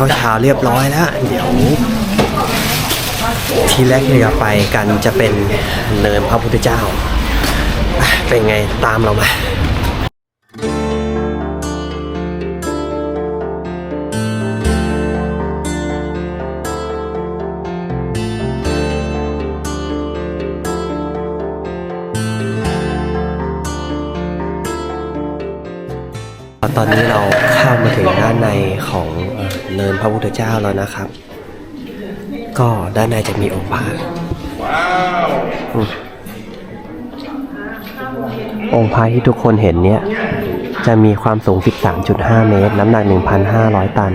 ข้าวเช้าเรียบร้อยแล้ว เดี๋ยว ที่แรกที่เราไปกันจะเป็นเนินพระพุทธเจ้า เป็นไงตามเรามา ตอนนี้เราเข้ามาถึงด้านในของเนินพระพุทธเจ้าแล้วนะครับ ก็ด้านในจะมีองค์พระองค์พระที่ทุกคนเห็นเนี่ย จะมีความสูง 13.5 เมตร น้ำหนัก 1,500 ตัน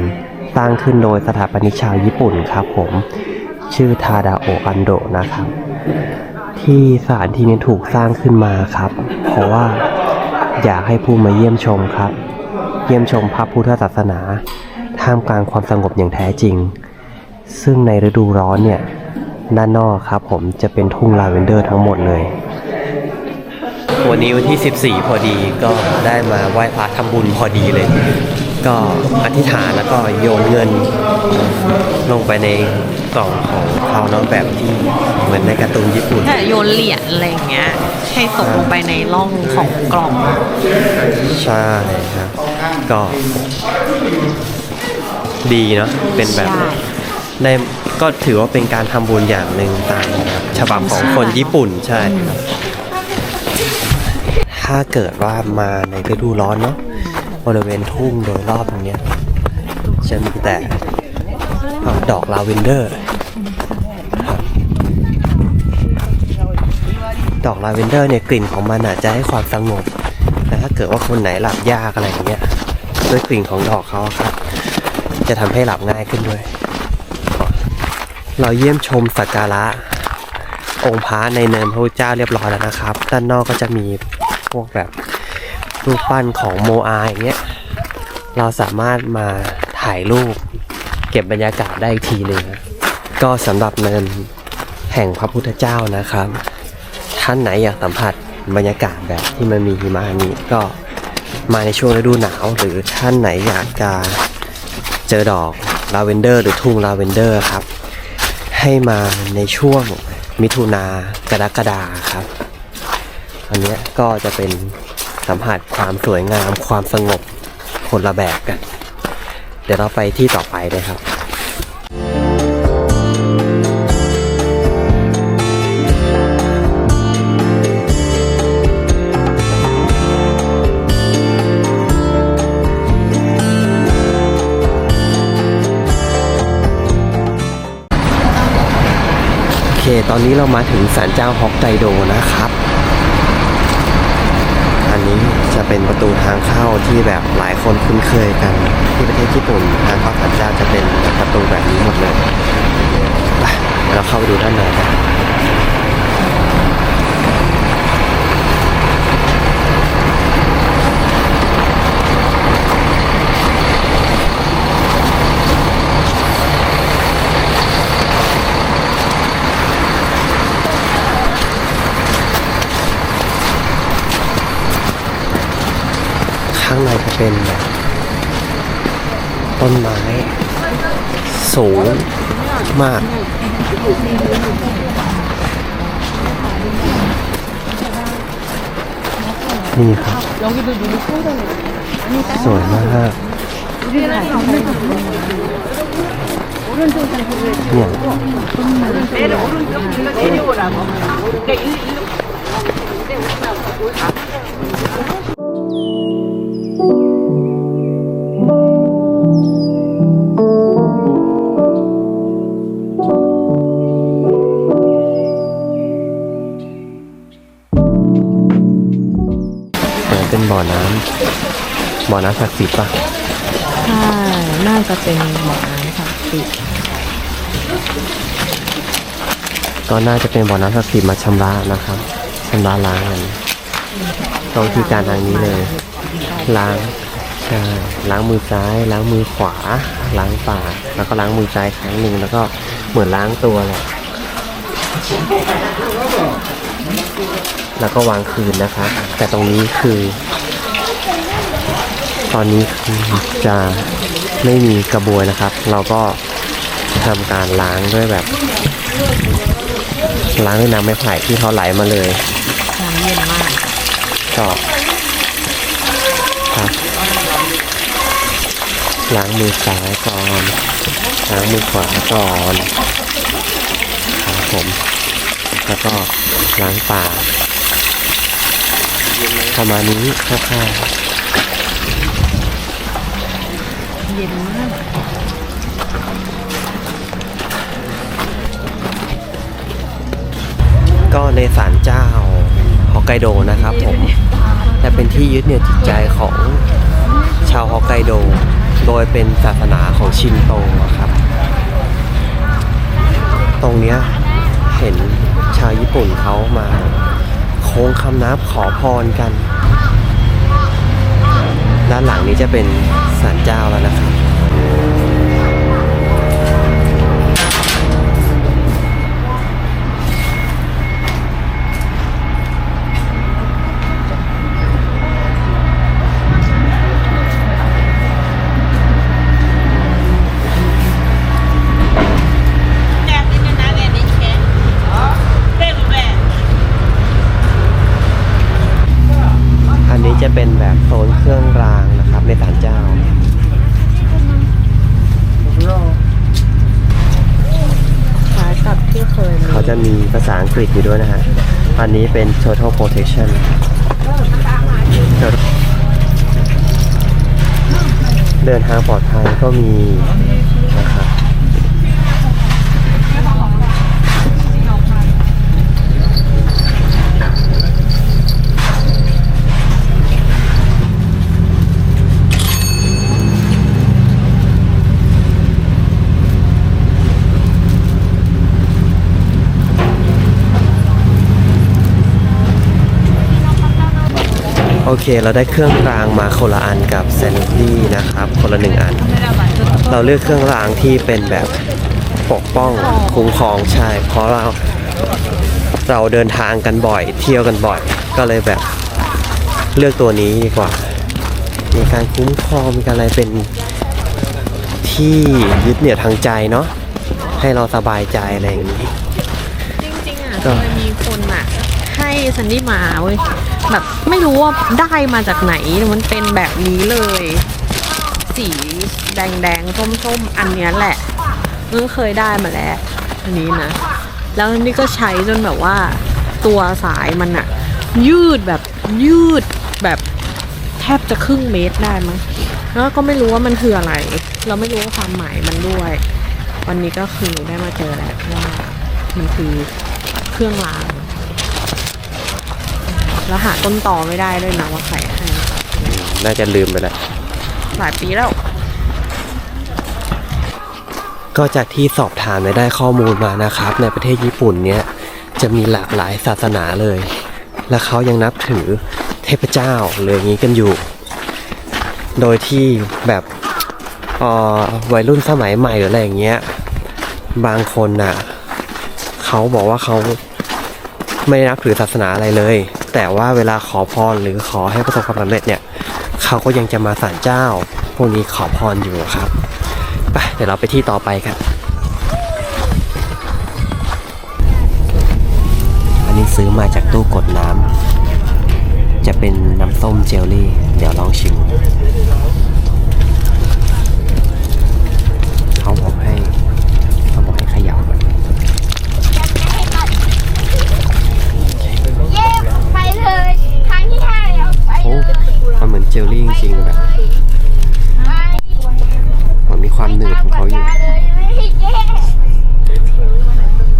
สร้างขึ้นโดยสถาปนิกชาวญี่ปุ่นครับผม ชื่อทาดาโออันโดนะครับ ที่สถานที่นี้ถูกสร้างขึ้นมาครับ เพราะว่าอยากให้ผู้มาเยี่ยมชมครับ เยี่ยมชมพระพุทธศาสนา ท่ามกลางความสงบอย่างแท้จริง ซึ่งในฤดูร้อนเนี่ย ด้านนอกครับผมจะเป็นทุ่งลาเวนเดอร์ทั้งหมดเลย วันนี้วันที่ 14 พอดีก็ได้มาไหว้พระทำบุญพอดีเลย ก็อธิษฐานแล้วก็โยนเงินลงไปในกล่องของเขาเน้องแบบที่เหมือนในการ์ตูนญี่ปุ่นถ้าโยนเหรียญอะไรอย่างเงี้ย ให้ตกลงไปในร่องของกล่อง ใช่ครับ ก็ดีเนาะเป็นแบบใช่ในก็ถือว่าเป็นการทำบุญอย่างหนึ่งตามแบบฉบับของคนญี่ปุ่นใช่ครับถ้าเกิดว่ามาในฤดูร้อนเนาะ บริเวณทุ่งโดยรอบตรงนี้จะมีแต่อดอกลาเวนเดอร์ ดอกลาเวนเดอร์เนี่ยกลิ่นของมันอาจจะให้ความสงบแต่ถ้าเกิดว่าคนไหนหลับยากอะไรอย่างเงี้ยด้วยกลิ่นของดอกเขาครับ จะทำให้หลับง่ายขึ้นด้วย เราเยี่ยมชมสักการะองค์พระในเนินพระพุทธเจ้าเรียบร้อยแล้วนะครับ ด้านนอกก็จะมีพวกแบบ รูปปั้นของโมอาอย่างเงี้ยเราสามารถมาถ่ายรูป เก็บบรรยากาศได้อีกทีหนึ่งก็สำหรับเนินแห่งพระพุทธเจ้านะครับ ท่านไหนอยากสัมผัสบรรยากาศแบบที่มันมีหิมะนี้ก็มาในช่วงฤดูหนาว หรือท่านไหนอยากจะเจอดอกลาเวนเดอร์ หรือทุ่งลาเวนเดอร์ครับ ให้มาในช่วงมิถุนากรกฎาครับ อันนี้ก็จะเป็น สัมผัสความสวยงามความสงบคนละแบบกัน เดี๋ยวเราไปที่ต่อไปเลยครับโอเคตอนนี้เรามาถึงศาลเจ้าฮอกไกโดนะครับ อันนี้จะ เป็นประตูทางเข้าที่แบบหลายคนคุ้นเคยกัน ที่ประเทศญี่ปุ่นทางเข้าศาลเจ้าจะเป็นประตูแบบนี้หมดเลย ไปเราเข้าไปดูด้านในกันข้างในจะ เป็นแบบต้นไม้สูงมาก นี่ครับ สวยมากเนี่ย เหมือนเป็นบ่อน้ำบ่อน้ำศักดิ์สิทธิ์ป่ะใช่น่าจะเป็นหมอน้ำศักดิ์สิทธิ์ก็น่าจะเป็นบ่อน้ำศักดิ์สิทธิ์มาชำระนะครับชำระล้างกันตรงที่การทางนี้เลย ล้างใช่ล้างมือซ้าย ล้างมือขวา ล้างปากแล้วก็ล้างมือซ้ายครั้งหนึ่งแล้วก็เหมือนล้างตัวแหละ แล้วก็วางคืนนะคะแต่ตรงนี้คือ ตอนนี้คือจะไม่มีกระบวยนะครับ เราก็ทำการล้างด้วยแบบ ล้างด้วยน้ำไม้ไผ่ที่เขาไหลมาเลยน้ำเย็นมากก็ครับล้างมือซ้ายก่อนล้างมือขวาก่อนครับผม แล้วก็ล้างปากประมาณนี้คร่าวเย็นมากก็ในศาลเจ้าฮอกไกโดนะครับผมจะเป็นที่ยึดเหนี่ยวจิตใจของชาวฮอกไกโด โดยเป็นศาสนาของชินโตครับ ตรงเนี้ยเห็นาวญี่ปุ่นเขามาโค้งคำนับขอพรกัน ด้านหลังนี้จะเป็นศาลเจ้าแล้วนะครับ กฤษอยู่ด้วยนะฮะ อันนี้เป็น total protection เดินทางปลอดภัยก็มี เคเราได้เครื่องรางมาคนละอันกับเซนดี้นะครับ คนละหนึ่งอัน เราเลือกเครื่องรางที่เป็นแบบปกป้องคุ้มครองใช่เพราะเราเราเดินทางกันบ่อย เที่ยวกันบ่อย ก็เลยแบบเลือกตัวนี้ดีกว่า มีการคุ้มครองมีการอะไรเป็นที่ยึดเหนี่ยวทางใจเนาะให้เราสบายใจอะไรอย่างนี้ จริงๆอะเคยมีคนอะ ให้ซันดี้มาเว้ย แบบไม่รู้ว่าได้มาจากไหนมันเป็นแบบนี้เลย สีแดงแดงๆส้มอันนี้แหละเพิ่งเคยได้มาแล้ว อันนี้นะ แล้วนี่ก็ใช้จนแบบว่าตัวสายมันอะยืดแบบยืดแบบแทบจะครึ่งเมตรได้มั้งแล้วก็ไม่รู้ว่ามันคืออะไร เราไม่รู้ว่าความหมายมันด้วย วันนี้ก็คือได้มาเจอแล้วว่ามันคือเครื่องราง แล้วหาต้นตอไม่ได้ด้วยนะว่าใครให้น่าจะลืมไปแล้ว หลายปีแล้ว ก็จากที่สอบถามและได้ข้อมูลมานะครับ ในประเทศญี่ปุ่นเนี้ยจะมีหลากหลายศาสนาเลย และเขายังนับถือเทพเจ้าเลยอย่างนี้กันอยู่ โดยที่แบบเอ่อวัยรุ่นสมัยใหม่หรืออะไรอย่างเงี้ย บางคนน่ะเขาบอกว่าเขาไม่ได้นับถือศาสนาอะไรเลย แต่ว่าเวลาขอพรหรือขอให้ประสบความสำเร็จเนี่ย เขาก็ยังจะมาศาลเจ้า พวกนี้ขอพรอยู่ครับไปเดี๋ยวเราไปที่ต่อไปครับ อันนี้ซื้อมาจากตู้กดน้ำจะเป็นน้ำส้มเจลลี่ เดี๋ยวลองชิมเขาบอกให้ เขาบอกให้เขยับก่อน เย้ไปเลยครั้งที่ห้าแล้วไป โอ้ เลย มันเหมือนเจลลี่จริงๆแบบไปมันมีความหนืดของเขาอยู่ตมกฎเลยไม่ให้แย่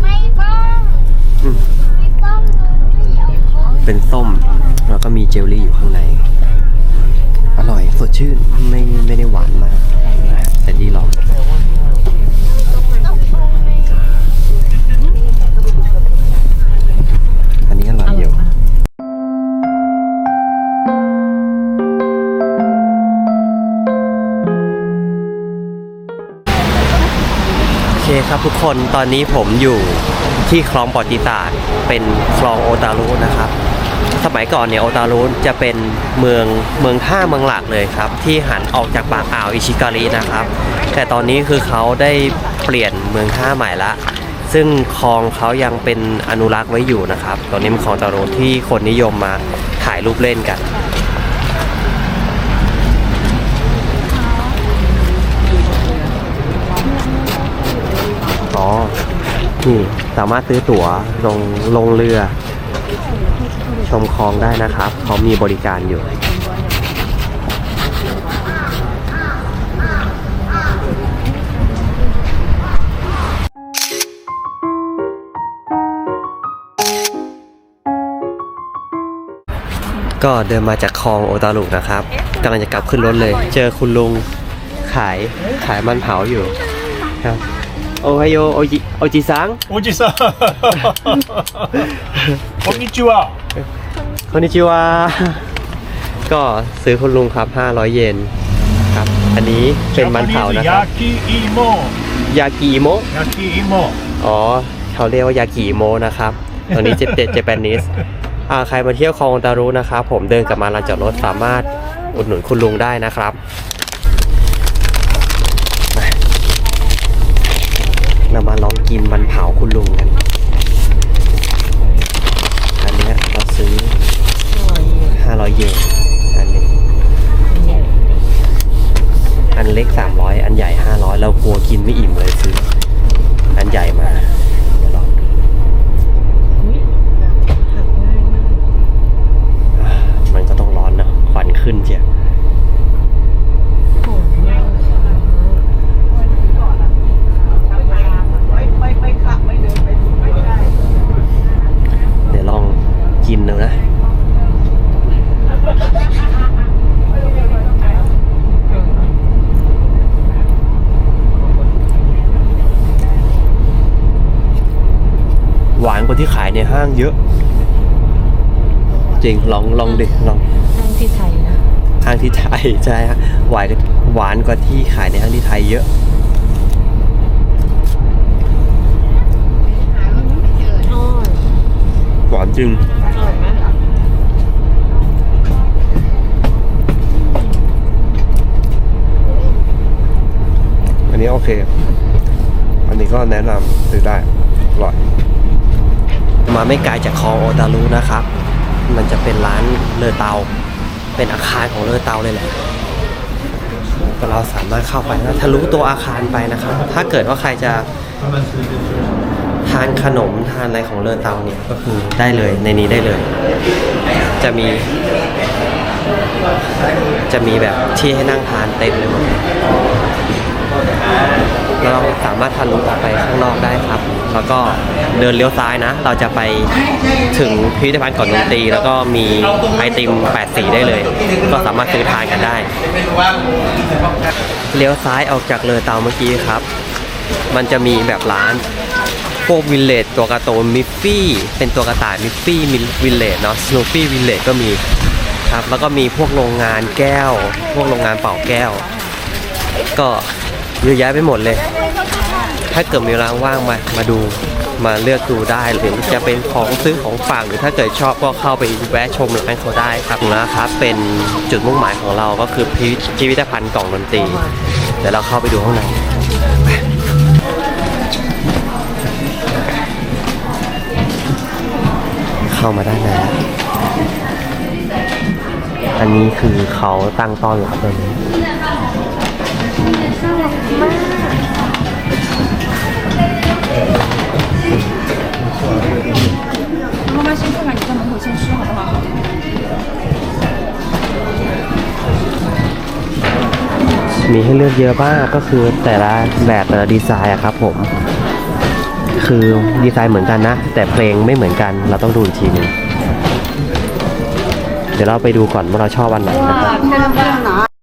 ไม่ต้องอืมไม่ต้องเลยเอาของเป็นส้มแล้วก็มีเจลลี่อยู่ข้างใน อร่อยสดชื่น ครับทุกคนตอนนี้ผมอยู่ที่คลองปอติตาดเป็นคลองโอตารุนะครับ สมัยก่อนเนี่ยโอตารุจะเป็นเมืองเมืองท่าเมืองหลักเลยครับ ที่หันออกจากปากอ่าวอิชิการินะครับ แต่ตอนนี้คือเขาได้เปลี่ยนเมืองท่าใหม่ละ ซึ่งคลองเขายังเป็นอนุรักษ์ไว้อยู่นะครับ ตอนนี้เป็นคลองตารุที่คนนิยมมาถ่ายรูปเล่นกัน นี่สามารถซื้อตั๋วลงลงเรือ ชมคลองได้นะครับเขามีบริการอยู่ก็เดินมาจากคลองโอตารุนะครับกำลังจะกลับขึ้นรถเลย เจอคุณลุงขายขายมันเผาอยู่ครับ โอไยโอโอจิโอจิซังโอจิซังคอนนิชิวะคอนิชิวะก็ซื้อคุณลุงครับ 500 เยนครับ อันนี้เป็นมันเผานะครับ ยากิอิโมยากิอิโมยากิอิโมอ๋อเขาเรียกว่ายากิอิโมนะครับตอนนี้เจเปนเจแปนิสอ่าใครมาเที่ยวคลองตารุนะครับผมเดินกลับมาลานจอดรถสามารถอุดหนุนคุณลุงได้นะครับ เรามาลองกินมันเผาคุณลุงกัน อันเนี้ยเราซื้อ 500 เยนอันนี้ อันเล็ก 300 อันใหญ่ 500 เรากลัวกินไม่อิ่มเลยซื้อ อันใหญ่มา เดี๋ยวลองดูอ่ามันก็ต้องร้อนนะควันขึ้นเชียวเดี๋ยวลองกินดูนะ หวานกว่าที่ขายในห้างเยอะ จริงลองลองดิลองห้างที่ไทยนะห้างที่ไทยใช่ฮะหวานหวานกว่าที่ขายในห้างที่ไทยเยอะอ้อยหวานจริงอร่อยไหมอันนี้โอเค อันนี้ก็แนะนำซื้อได้อร่อย มาไม่ไกลจากคลองโอตารุนะครับ มันจะเป็นร้านเลอเตา เป็นอาคารของเลอเตาเลยแหละก็เราสามารถเข้าไปนะทะลุตัวอาคารไปนะครับ ถ้าเกิดว่าใครจะทานขนมทานอะไรของเลอเตาเนี่ยก็คือได้เลยในนี้ได้เลย จะมี จะมีแบบที่ให้นั่งทานเต็มเลยหมดเราสามารถทะลุออกไปข้างนอกได้ครับ แล้วก็เดินเลี้ยวซ้ายนะ เราจะไปถึงพิพิธภัณฑ์ก่อนดนตรี แล้วก็มีไอติม8สีได้เลย ก็สามารถซื้อทานกันได้ เลี้ยวซ้ายออกจากเลอเตาเมื่อกี้ครับ มันจะมีแบบร้านพวกวิลเลจตัวกร์ตูนมิฟฟี่เป็นตัวกระต่ายมิฟฟี่มิวิลเลจเนาะสโนฟี่วิลเลจก็มีครับ แล้วก็มีพวกโรงงานแก้ว พวกโรงงานเป่าแก้ว ก็เยอะแยะไปหมดเลย ถ้าเกิดมีเวลาว่างมา มาดู มาเลือกดูได้ หรือจะเป็นของซื้อของฝาก หรือถ้าเกิดชอบก็เข้าไปแวะชมร้านเขาได้ครับนะครับ เป็นจุดมุ่งหมายของเราก็คือพิพิธภัณฑ์กล่องดนตรี เดี๋ยวเราเข้าไปดูข้างในเข้ามาด้านในแล้วอันนี้คือเขาตั้งต้อนรับเลย มีให้เลือกเยอะมากก็คือแต่ละแบบแต่ละดีไซน์อะครับผม คือดีไซน์เหมือนกันนะ แต่เพลงไม่เหมือนกันเราต้องดูอีกทีนึงเดี๋ยวเราไปดูก่อนว่าเราชอบอันไหนนะครับ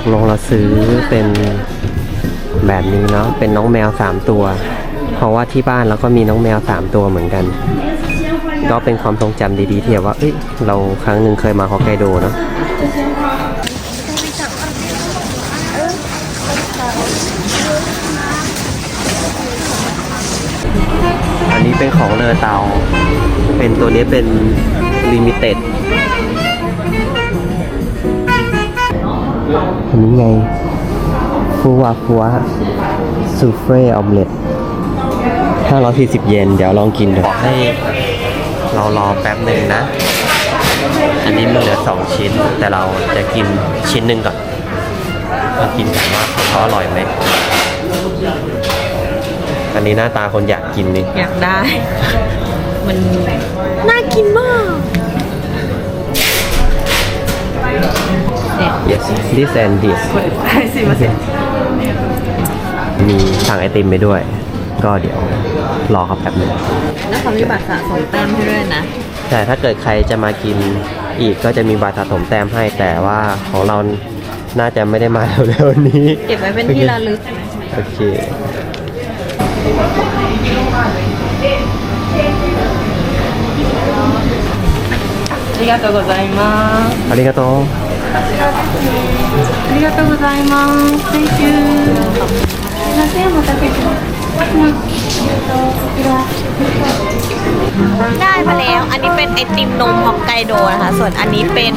กลงเราซื้อเป็นแบบนี้เนาะเป็นน้องแมวสามตัว เพราะว่าที่บ้านเราก็มีน้องแมวสามตัวเหมือนกัน ก็เป็นความทรงจำดีๆที่แบบว่าเอ้ยเราครั้งหนึ่งเคยมาฮอกไกโดเนาะอันนี้เป็นของเลอเตา เป็นตัวนี้เป็นลิมิเต็ด อันนี้ไงฟูวาฟัวซูเฟ่ออมเล็ต540 เยน เดี๋ยวลองกินดูให้เรารอแป๊บหนึ่งนะ อันนี้มันเหลือ 2 ชิ้น แต่เราจะกินชิ้นหนึ่งก่อนมากินกันว่าเขาอร่อยไหม อันนี้หน้าตาคนอยากกินนี่ อยากได้ มันน่ากินมาก yes this and this มีสั่งไอติมไปด้วย ก็เดี๋ยวรอครับแป๊บหนึง แล้วเขามีบัตรสะสมแต้มให้ด้วยนะ แต่ถ้าเกิดใครจะมากินอีกก็จะมีบัตรสะสมแต้มให้ แต่ว่าของเราน่าจะไม่ได้มาเร็วๆนี้ เก็บไว้เป็นที่ระลึก โอเค ありがとうございます。ありがとう ありがとうございます。Thank you。すいません、お待たせしました。 ได้มาแล้ว อันนี้เป็นไอติมนมฮอกไกโดนะคะ ส่วนอันนี้เป็น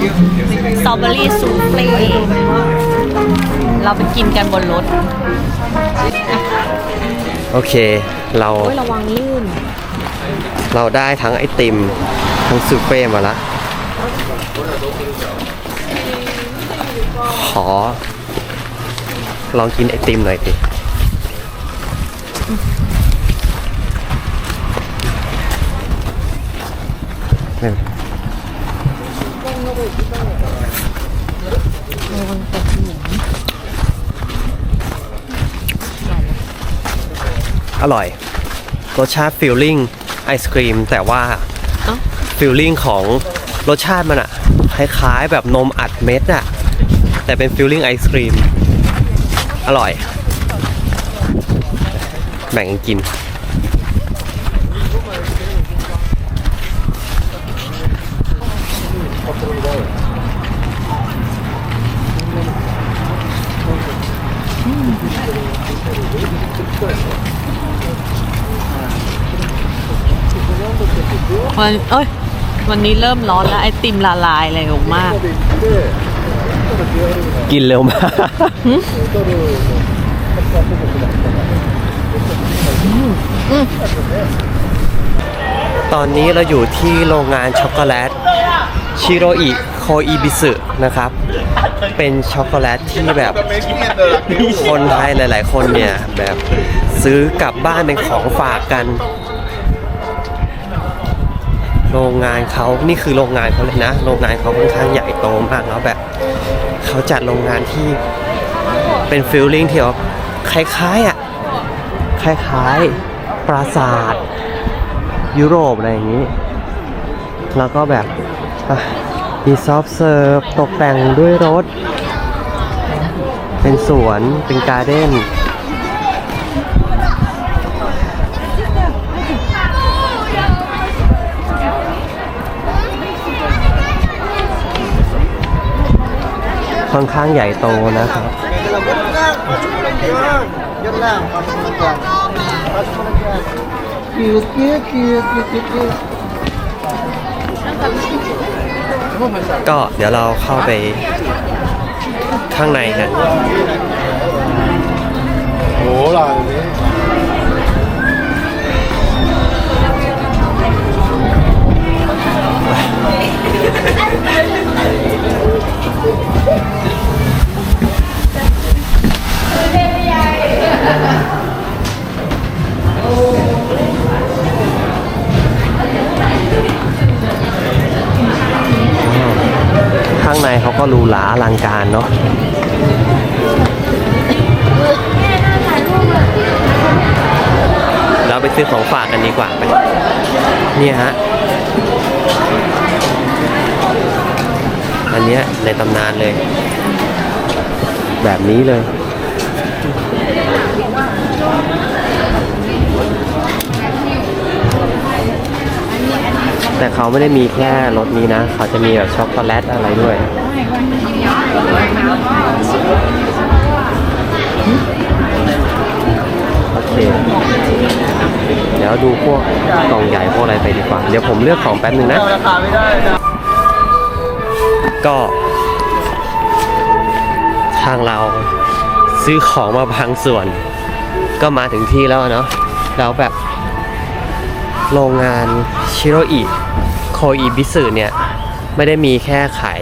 สตรอเบอรี่ซูเฟ่เราไปกินกันบนรถ โอเค เรา โอ้ยระวังลื่น เราได้ทั้งไอติม ทั้งซูเฟ่มาละ ขอ ลองกินไอติมหน่อยสิเนี่ยอร่อย รสชาติฟิลลิ่งไอศครีม แต่ว่าเอ้าฟิลลิ่งของรสชาติมันอะคล้ายๆแบบนมอัดเม็ดอะ แต่เป็นฟิลลิ่งไอศครีม อร่อย แบ่งกิน วันเอ้ย วันนี้เริ่มร้อนแล้ว ไอติมละลายเร็วมาก กินเร็วมากตอนนี้เราอยู่ที่โรงงานช็อกโกแลตชิโรอิโคอิบิสึนะครับ เป็นช็อกโกแลตที่แบบคนไทยหลาย ๆ คนเนี่ย แบบซื้อกลับบ้านเป็นของฝากกัน โรงงานเขานี่คือโรงงานเขาเลยนะ โรงงานเขาค่อนข้างใหญ่โตมากแล้วแบบเขาจัดโรงงานที่เป็นฟิลลิ่งที่แบบคล้ายๆอะคล้ายๆปราสาท ยุโรปอะไรอย่างนี้ แล้วก็แบบมีซอฟต์เซิร์ฟตกแต่งด้วยรถ เป็นสวนเป็นการ์เด้น ค่อนข้างใหญ่โตนะครับก็เดี๋ยวเราเข้าไปข้างในกัน ข้างในเขาก็รูหราอลังการเนาะเราไปซื้อของฝากกันดีกว่าไปเนี่ยฮะ อั นี้ยในตำนานเลย แบบนี้เลย แต่เขาไม่ได้มีแค่รสนี้นะ เขาจะมีแบบช็อกโกแลตอะไรด้วยโอเคเดี๋ยวดูพวกกล่องใหญ่พวกอะไรไปดีกว่า เดี๋ยวผมเลือกของแป๊บหนึ่งนะ ก็ทางเราซื้อของมาบางส่วน ก็มาถึงที่แล้วเนาะแล้วแบบ โรงงานชิโรอิโคอิบิสึเนี่ย ไม่ได้มีแค่ขาย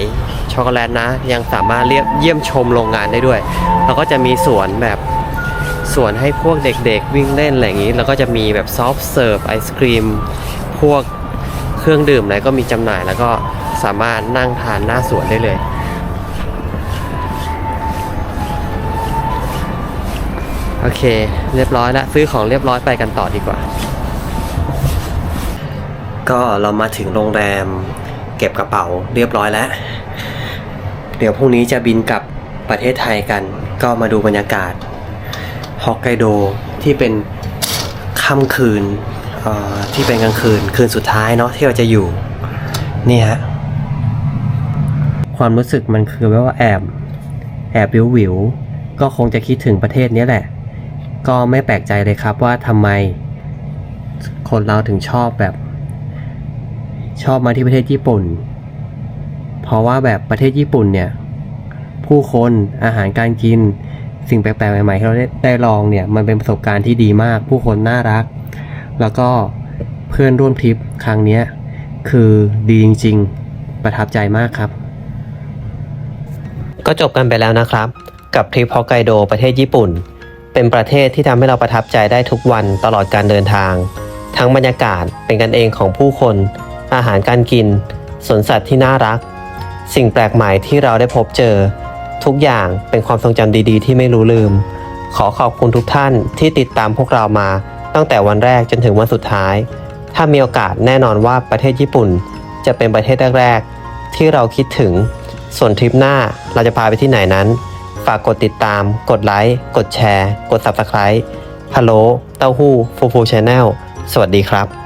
ช็อกโกแลตนะ ยังสามารถเรียบเยี่ยมชมโรงงานได้ด้วย แล้วก็จะมีสวนแบบสวนให้พวกเด็กๆ วิ่งเล่นอะไรอย่างนี้ แล้วก็จะมีแบบซอฟต์เสิร์ฟไอศครีม พวกเครื่องดื่มอะไรก็มีจำหน่ายแล้วก็ สามารถนั่งทานหน้าสวนได้เลย โอเค เรียบร้อยแล้วซื้อของเรียบร้อยไปกันต่อดีกว่า ก็เรามาถึงโรงแรม เก็บกระเป๋าเรียบร้อยแล้ว เดี๋ยวพรุ่งนี้จะบินกลับประเทศไทยกัน ก็มาดูบรรยากาศฮอกไกโดที่เป็นค่ำคืนที่เป็นกลางคืนคืนสุดท้ายเนาะที่เราจะอยู่นี่ฮะ ความรู้สึกมันคือแบบว่าแอบแอบวิววิวก็คงจะคิดถึงประเทศนี้แหละ ก็ไม่แปลกใจเลยครับว่าทำไม คนเราถึงชอบแบบ ชอบมาที่ประเทศญี่ปุ่น เพราะว่าแบบประเทศญี่ปุ่นเนี่ย ผู้คนอาหารการกิน สิ่งแปลกๆใหม่ๆที่เราได้ได้ลองเนี่ย มันเป็นประสบการณ์ที่ดีมาก ผู้คนน่ารัก แล้วก็เพื่อนร่วมทริปครั้งนี้คือดีจริง ๆ ประทับใจมากครับ ก็จบกันไปแล้วนะครับ กับทริปฮอกไกโดประเทศญี่ปุ่น เป็นประเทศที่ทำให้เราประทับใจได้ทุกวันตลอดการเดินทาง ทั้งบรรยากาศเป็นกันเองของผู้คน อาหารการกิน สวนสัตว์ที่น่ารัก สิ่งแปลกใหม่ที่เราได้พบเจอ ทุกอย่างเป็นความทรงจำดีๆ ที่ไม่รู้ลืม ขอขอบคุณทุกท่านที่ติดตามพวกเรามา ตั้งแต่วันแรกจนถึงวันสุดท้าย ถ้ามีโอกาสแน่นอนว่าประเทศญี่ปุ่น จะเป็นประเทศแรกๆที่เราคิดถึง ส่วนทริปหน้าเราจะพาไปที่ไหนนั้น ฝากกดติดตาม กดไลค์ กดแชร์ กด Subscribe ฮัลโหลเต้าหู้ฟูฟูชาแนลสวัสดีครับ